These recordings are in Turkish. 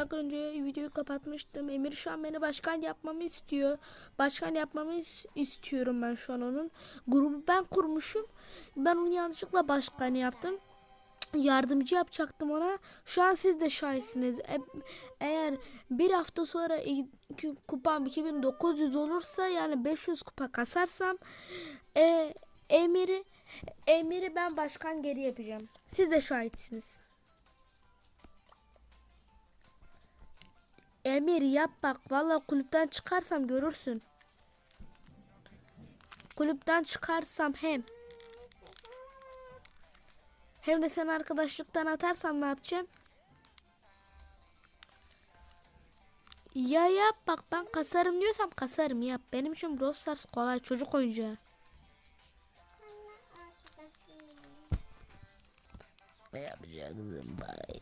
dakika önce videoyu kapatmıştım. Emir şu an beni başkan yapmamı istiyor. Başkan yapmamı is- istiyorum ben şu an onun. Grubu ben kurmuşum. Ben onu yanlışlıkla başkan yaptım. Yardımcı yapacaktım ona. Şu an siz de şahitsiniz. E- eğer bir hafta sonra iki- kupam 2900 olursa yani 500 kupa kasarsam e, Emir'i Emir'i ben başkan geri yapacağım. Siz de şahitsiniz. Emir yap bak. Vallahi kulüpten çıkarsam görürsün. Kulüpten çıkarsam hem hem de sen arkadaşlıktan atarsam ne yapacağım? Ya yap bak ben kasarım diyorsam kasarım yap. Benim için Brawl kolay çocuk oyuncağı. Ne yapacaksın bay?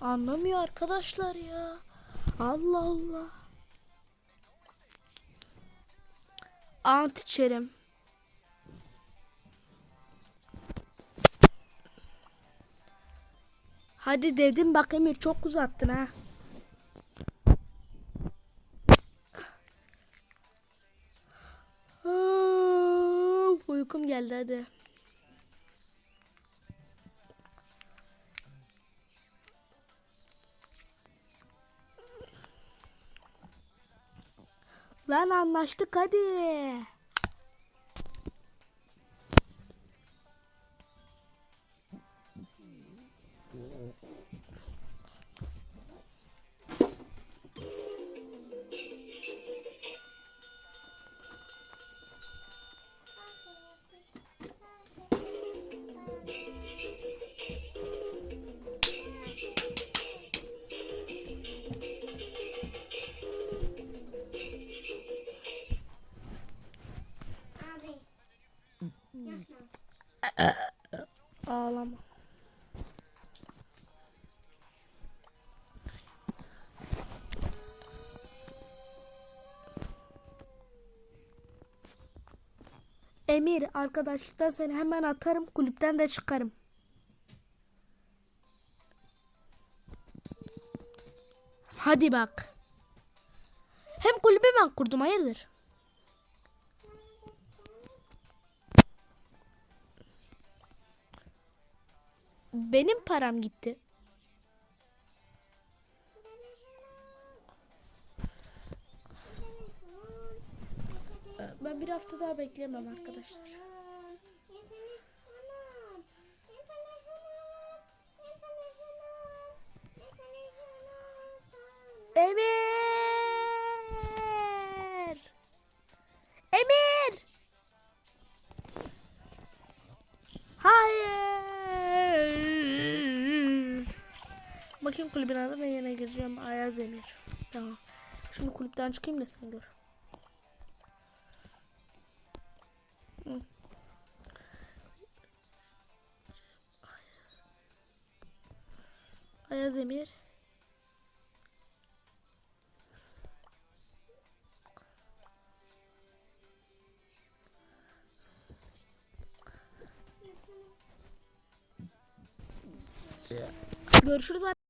Anlamıyor arkadaşlar ya. Allah Allah. Ant içerim. Hadi dedim bak Emir çok uzattın ha. Uykum geldi hadi. Lan anlaştık hadi. Ağlama. Emir arkadaşlıktan seni hemen atarım kulüpten de çıkarım. Hadi bak. Hem kulübü ben kurdum hayırdır? Benim param gitti. Ben bir hafta daha bekleyemem arkadaşlar. Bakayım kulübün adı ben yine gireceğim. Ayaz Emir. Tamam. Şimdi kulüpten çıkayım da sen gör. Ayaz Emir. Görüşürüz.